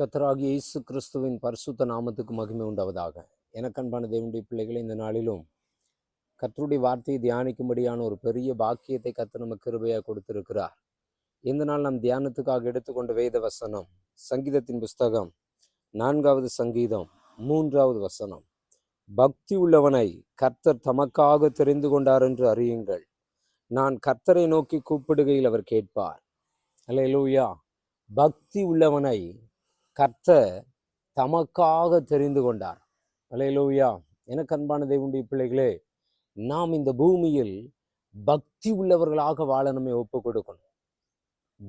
கத்தராகிய இயேசு கிறிஸ்துவின் பரிசுத்த நாமத்துக்கு மகிமை உண்டாவதாக. எனக்கன்பான தேவனுடைய பிள்ளைகளை இந்த நாளிலும் கத்தருடைய வார்த்தையை தியானிக்கும்படியான ஒரு பெரிய பாக்கியத்தை கத்து நமக்கு கிருபையாக கொடுத்திருக்கிறார். இந்த நாள் நாம் தியானத்துக்காக எடுத்துக்கொண்ட வேத வசனம் சங்கீதத்தின் புஸ்தகம் நான்காவது சங்கீதம் மூன்றாவது வசனம். பக்தி உள்ளவனை கர்த்தர் தமக்காக தெரிந்து கொண்டார் என்று அறியுங்கள். நான் கர்த்தரை நோக்கி கூப்பிடுகையில் அவர் கேட்பார். அல்ல லூயா பக்தி உள்ளவனை கர்த்தர் தமக்காக தெரிந்து கொண்டார். அலையலோவியா எனக்கு அன்பான தேவனுடைய பிள்ளைகளே நாம் இந்த பூமியில் பக்தி உள்ளவர்களாக வாழ நம்மை ஒப்பு கொடுக்கணும்.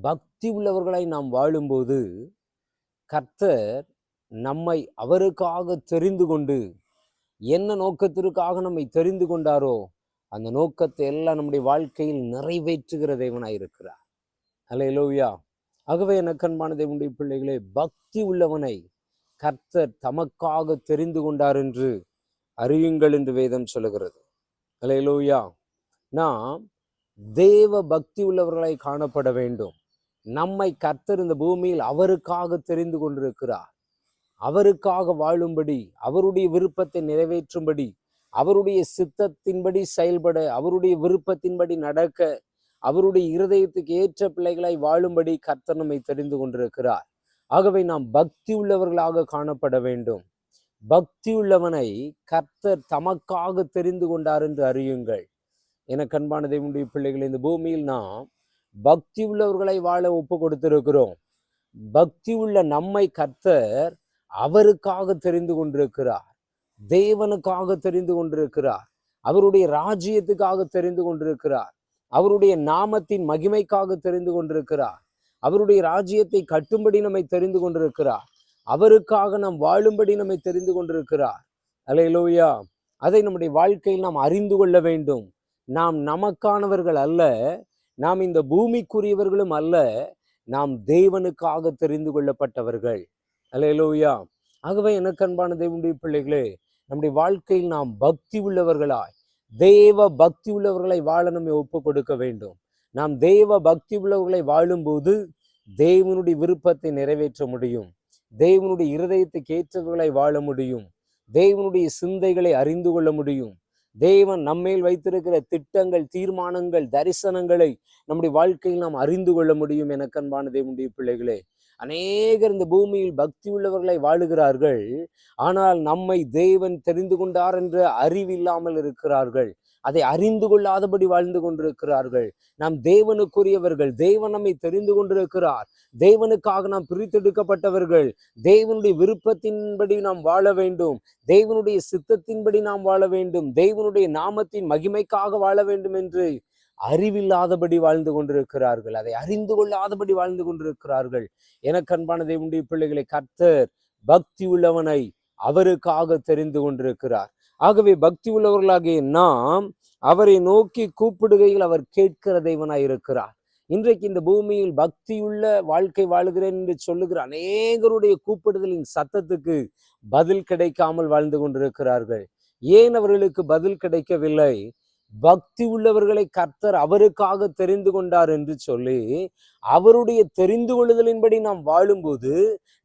பக்தி உள்ளவர்களை நாம் வாழும்போது கர்த்தர் நம்மை அவருக்காக தெரிந்து கொண்டு என்ன நோக்கத்திற்காக நம்மை தெரிந்து கொண்டாரோ அந்த நோக்கத்தை எல்லாம் நம்முடைய வாழ்க்கையில் நிறைவேற்றுகிற தேவனாயிருக்கிறார். இருக்கிறார் அல்லேலூயா ஆகவே எனக்கு அன்பான தேவனுடைய பிள்ளைகளே பக்தி உள்ளவனை கர்த்தர் தமக்காக தெரிந்து கொண்டார் என்று அறியுங்கள் என்று வேதம் சொல்லுகிறது. லோயா நாம் தேவ பக்தி உள்ளவர்களை காணப்பட வேண்டும். நம்மை கர்த்தர் இந்த பூமியில் அவருக்காக தெரிந்து கொண்டிருக்கிறார். அவருக்காக வாழும்படி அவருடைய விருப்பத்தை நிறைவேற்றும்படி அவருடைய சித்தத்தின்படி செயல்பட அவருடைய விருப்பத்தின்படி நடக்க அவருடைய இருதயத்துக்கு ஏற்ற பிள்ளைகளாய் வாழும்படி கர்த்தர் நம்மை தெரிந்து கொண்டிருக்கிறார். ஆகவே நாம் பக்தி உள்ளவர்களாக காணப்பட வேண்டும். பக்தி உள்ளவனை கர்த்தர் தமக்காக தெரிந்து கொண்டார் என்று அறியுங்கள். என கண்பான தேவனுடைய பிள்ளைகள் இந்த பூமியில் நாம் பக்தி உள்ளவர்களை வாழ ஒப்பு கொடுத்திருக்கிறோம் பக்தி உள்ள நம்மை கர்த்தர் அவருக்காக தெரிந்து கொண்டிருக்கிறார். தேவனுக்காக தெரிந்து கொண்டிருக்கிறார். அவருடைய ராஜ்யத்துக்காக தெரிந்து கொண்டிருக்கிறார். அவருடைய நாமத்தின் மகிமைக்காக தெரிந்து கொண்டிருக்கிறார். அவருடைய ராஜ்யத்தை கட்டும்படி நம்மை தெரிந்து கொண்டிருக்கிறார். அவருக்காக நாம் வாழும்படி நம்மை தெரிந்து கொண்டிருக்கிறார். அலையலோயா அதை நம்முடைய வாழ்க்கையில் நாம் அறிந்து கொள்ள வேண்டும். நாம் நமக்கானவர்கள் அல்ல. நாம் இந்த பூமிக்குரியவர்களும் அல்ல. நாம் தேவனுக்காக தெரிந்து கொள்ளப்பட்டவர்கள். அலையலோயா ஆகவே எனக்கு அன்பான தேவனுடைய பிள்ளைகளே நம்முடைய வாழ்க்கையில் நாம் பக்தி உள்ளவர்களாய் தேவ பக்தி உள்ளவர்களை வாழ நம்மை ஒப்பு கொடுக்க வேண்டும். நாம் தேவ பக்தி உள்ளவர்களை வாழும்போது தேவனுடைய விருப்பத்தை நிறைவேற்ற முடியும். தேவனுடைய இருதயத்துக்கு ஏற்றவர்களை வாழ முடியும். தேவனுடைய சிந்தைகளை அறிந்து கொள்ள முடியும். தேவன் நம்மேல் வைத்திருக்கிற திட்டங்கள் தீர்மானங்கள் தரிசனங்களை நம்முடைய வாழ்க்கையில் நாம் அறிந்து கொள்ள முடியும் எனக்கு அன்பான தேவனுடைய பிள்ளைகளே. அநேகர் இந்த பூமியில் பக்தி உள்ளவர்களை வாழுகிறார்கள். ஆனால் நம்மை தேவன் தெரிந்து கொண்டார் என்ற அறிவில்லாமல் இருக்கிறார்கள். அதை அறிந்து கொள்ளாதபடி வாழ்ந்து கொண்டிருக்கிறார்கள். நாம் தேவனுக்குரியவர்கள். தேவன் நம்மை தெரிந்து கொண்டிருக்கிறார். தேவனுக்காக நாம் பிரித்தெடுக்கப்பட்டவர்கள். தேவனுடைய விருப்பத்தின்படி நாம் வாழ வேண்டும். தேவனுடைய சித்தத்தின்படி நாம் வாழ வேண்டும். தேவனுடைய நாமத்தின் மகிமைக்காக வாழ வேண்டும் என்று அறிவில்லாதபடி வாழ்ந்து கொண்டிருக்கிறார்கள். அதை அறிந்து கொள்ளாதபடி வாழ்ந்து கொண்டிருக்கிறார்கள். எனக்கன்பான தேவனுடைய பிள்ளைகளை கர்த்தர் பக்தி உள்ளவனை அவருக்காக தெரிந்து கொண்டிருக்கிறார். ஆகவே பக்தி உள்ளவர்களாகிய நாம் அவரை நோக்கி கூப்பிடுகையில் அவர் கேட்கிற தெய்வனாய் இருக்கிறார். இன்றைக்கு இந்த பூமியில் பக்தியுள்ள வாழ்க்கை வாழுகிறேன் என்று சொல்லுகிற அநேகருடைய கூப்பிடுதலின் சத்தத்துக்கு பதில் கிடைக்காமல் வாழ்ந்து கொண்டிருக்கிறார்கள். ஏன் அவர்களுக்கு பதில் கிடைக்கவில்லை? பக்தி உள்ளவர்களை கர்த்தர் அவருக்காக தெரிந்து கொண்டார் என்று சொல்லி அவருடைய தெரிந்து கொள்ளுதலின்படி நாம் வாழும்போது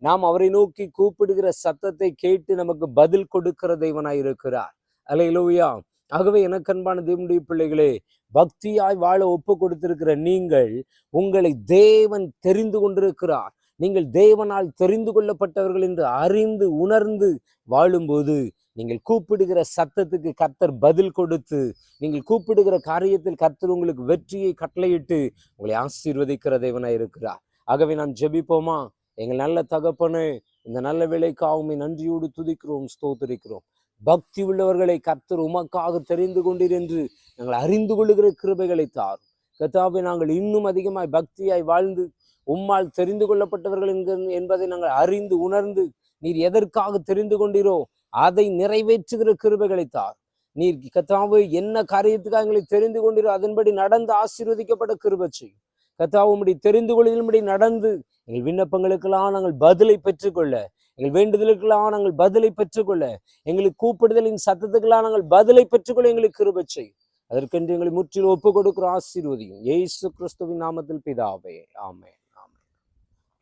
நாம் அவரை நோக்கி கூப்பிடுகிற சத்தத்தை கேட்டு நமக்கு பதில் கொடுக்கிற தெய்வனாய் இருக்கிறார். அலையிலோயா ஆகவே எனக்கு அன்பான தேவனுடைய பிள்ளைகளே பக்தியாய் வாழ ஒப்பு கொடுத்திருக்கிற நீங்கள் உங்களை தேவன் தெரிந்து கொண்டிருக்கிறார். நீங்கள் தேவனால் தெரிந்து கொள்ளப்பட்டவர்கள் என்று அறிந்து உணர்ந்து வாழும்போது நீங்கள் கூப்பிடுகிற சத்தத்துக்கு கர்த்தர் பதில் கொடுத்து நீங்கள் கூப்பிடுகிற காரியத்தில் கர்த்தர் உங்களுக்கு வெற்றியை கட்டளையிட்டு உங்களை ஆசீர்வதிக்கிற தேவனாய் இருக்கிறார். ஆகவே நாம் ஜெபிப்போமா? எங்கள் நல்ல தகப்பனு இந்த நல்ல வேலைக்காகவுமே நன்றியோடு துதிக்கிறோம் ஸ்தோத்தரிக்கிறோம். பக்தி உள்ளவர்களை கர்த்தர் உமக்காக தெரிந்து கொண்டீர் என்று நாங்கள் அறிந்து கொள்ளுகிற கிருபைகளை தாரும். கத்தாவை நாங்கள் இன்னும் அதிகமாய் பக்தியாய் வாழ்ந்து உம்மால் தெரிந்து கொள்ளப்பட்டவர்கள் என்பதை நாங்கள் அறிந்து உணர்ந்து நீர் எதற்காக தெரிந்து கொண்டீரோ அதை நிறைவேற்றுகிற கிருபைகளை தார் நீர் கத்தாவு என்ன காரியத்துக்காக எங்களை தெரிந்து கொண்டீரோ அதன்படி நடந்து ஆசீர்வதிக்கப்பட்ட கிருபை செய்யும். கத்தாவு உம்முடைய தெரிந்து கொள்ளும்படி நடந்து எங்கள் விண்ணப்பங்களுக்கெல்லாம் நாங்கள் பதிலை பெற்றுக்கொள்ள எங்கள் வேண்டுதலுக்கெல்லாம் நாங்கள் பதிலை பெற்றுக்கொள்ள எங்களுக்கு கூப்பிடுதலின் சத்தத்துக்கெல்லாம் நாங்கள் பதிலை பெற்றுக்கொள்ள எங்களுக்கு கிருபை செய்யும். அதற்கென்று எங்களை முற்றிலும் ஒப்பு கொடுக்கிற ஆசீர்வதியும். ஏசு கிறிஸ்துவின் நாமத்தில் பிதாவே. ஆமே ஆமே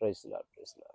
பிரைஸ்லார் பிரைஸ்லார்